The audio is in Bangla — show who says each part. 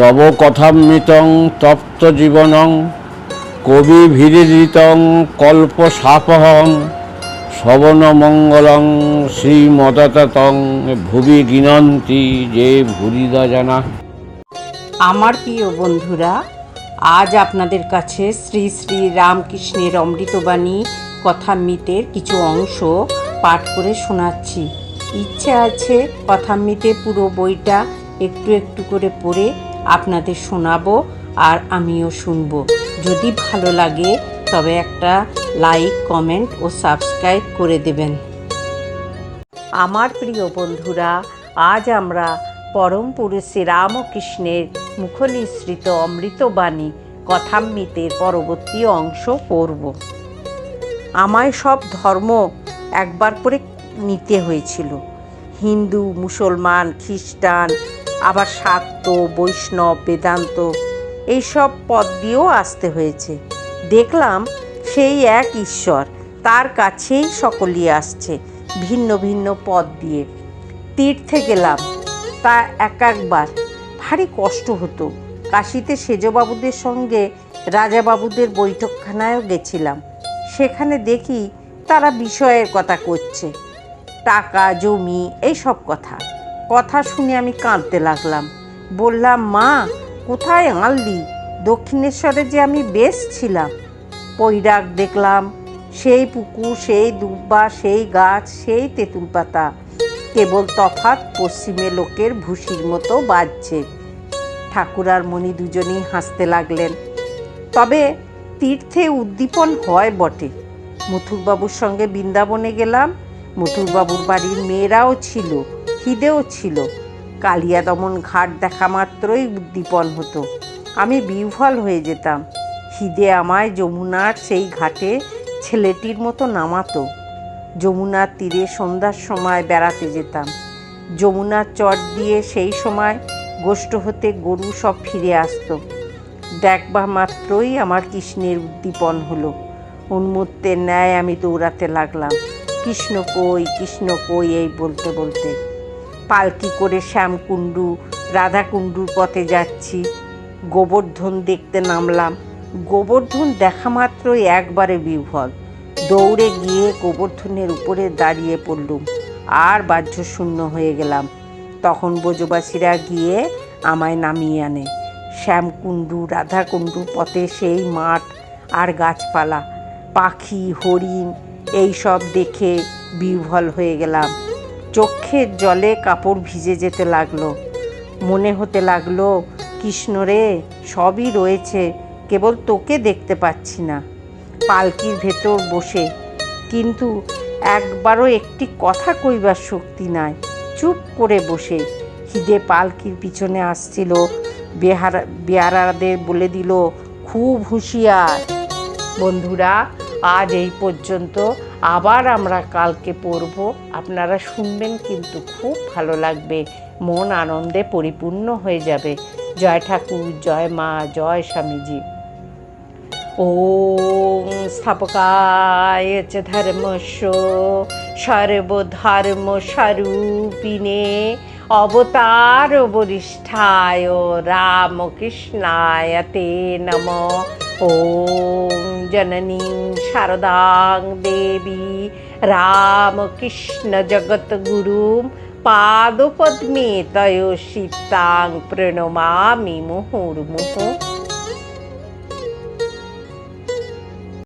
Speaker 1: তব কথামৃতং তপ্ত জীবনং, কবি ভিরিতং কল্প সাপহং, শ্রবণ মঙ্গলং শ্রীমদতং ভুবি গিনন্তি, যে ভুরিদা জানা।
Speaker 2: আমার প্রিয় বন্ধুরা, আজ আপনাদের কাছে শ্রী শ্রী রামকৃষ্ণের অমৃতবাণী কথামৃতের কিছু অংশ পাঠ করে শোনাচ্ছি। ইচ্ছে আছে কথামৃতে পুরো বইটা একটু একটু করে পড়ে আপনাদের শোনাবো আর আমিও শুনব। যদি ভালো লাগে, তবে একটা লাইক, কমেন্ট ও সাবস্ক্রাইব করে দেবেন। আমার প্রিয় বন্ধুরা, আজ আমরা পরম পুরুষে রামকৃষ্ণের মুখনিসৃত অমৃতবাণী কথামৃতের পরবর্তী অংশ পড়ব। আমায় সব ধর্ম একবার করে নিতে হয়েছিল। হিন্দু, মুসলমান, খ্রিস্টান আবার শাক্ত বৈষ্ণব, বেদান্ত, এইসব পদ দিয়েও আসতে হয়েছে। দেখলাম সেই এক ঈশ্বর তার কাছেই সকলেই আসছে, ভিন্ন ভিন্ন পদ দিয়ে। তীর্থে গেলাম, তা এক একবার। ভারী কষ্ট হতো। কাশিতে সেজবাবুদের সঙ্গে রাজাবাবুদের বৈঠকখানায়ও গেছিলাম। সেখানে দেখি তারা বিষয়ের কথা করছে। টাকা, জমি এই সব কথা। কথা শুনে আমি কাঁদতে লাগলাম। বললাম, মা, কোথায় আনলি? দক্ষিণেশ্বরে যে আমি বেশ ছিলাম। পৈরাগ দেখলাম, সেই পুকুর, সেই দুব্বা সেই গাছ, সেই তেঁতুল পাতা, কেবল তফাৎ পশ্চিমে লোকের ভুসির মতো বাজছে। ঠাকুর আর মণি দুজনেই হাসতে লাগলেন। তবে তীর্থে উদ্দীপন হয় বটে। মথুরবাবুর সঙ্গে বৃন্দাবনে গেলাম। মথুরবাবুর বাড়ির মেয়েরাও ছিল। খিদেও ছিল। কালিয়া দমন ঘাট দেখা মাত্রই উদ্দীপন হতো। আমি বিহ্বল হয়ে যেতাম। খিদে আমায় যমুনার সেই ঘাটে ছেলেটির মতো নামাতো। যমুনার তীরে সন্ধ্যার সময় বেড়াতে যেতাম। যমুনার চট দিয়ে সেই সময় গোষ্ঠ হতে গরু সব ফিরে আসতো। দেখবা মাত্রই আমার কৃষ্ণের উদ্দীপন হলো। উন্মত্তের ন্যায় আমি দৌড়াতে লাগলাম। কৃষ্ণ কই কৃষ্ণ কই এই বলতে বলতে। পালকি করে শ্যামকুণ্ডু, রাধাকুণ্ডুর পথে যাচ্ছি। গোবর্ধন দেখতে নামলাম। গোবর্ধন দেখা মাত্রই একবারে বিহ্বল দৌড়ে গিয়ে গোবর্ধনের উপরে দাঁড়িয়ে পড়লুম। আর বাহ্য শূন্য হয়ে গেলাম। তখন ব্রজবাসীরা গিয়ে আমায় নামিয়ে আনে। শ্যামকুণ্ডু রাধাকুণ্ডু পথে সেই মাঠ আর গাছপালা, পাখি, হরিণ এই সব দেখে বিহ্বল হয়ে গেলাম। চোখের জলে কাপড় ভিজে যেতে লাগল। মনে হতে লাগল, কৃষ্ণ রে, সবই রয়েছে, কেবল তোকে দেখতে পাচ্ছি না। পালকির ভেতর বসে, কিন্তু একবারও একটি কথা কইবার শক্তি নাই। চুপ করে বসে, খিদে পালকির পিছনে আসছিল, বেহারা বেহারাদের বলে দিল, খুব হুঁশিয়ার। বন্ধুরা, আজ এই পর্যন্ত আবার আমরা কালকে পড়ব। আপনারা শুনবেন কিন্তু খুব ভালো লাগবে। মন আনন্দে পরিপূর্ণ হয়ে যাবে। জয় ঠাকুর, জয় মা, জয় স্বামীজি। ও স্থাপকায় ধর্মস্ব সর্বধর্ম স্বরূপিণে অবতার বরিষ্ঠায় রামকৃষ্ণায় তে নমঃ। ॐ जननीं शारदां देवी रामकृष्णजगद्गुरुं पादपद्मे तयोषितां प्रणमामि मुहुर्मुहुः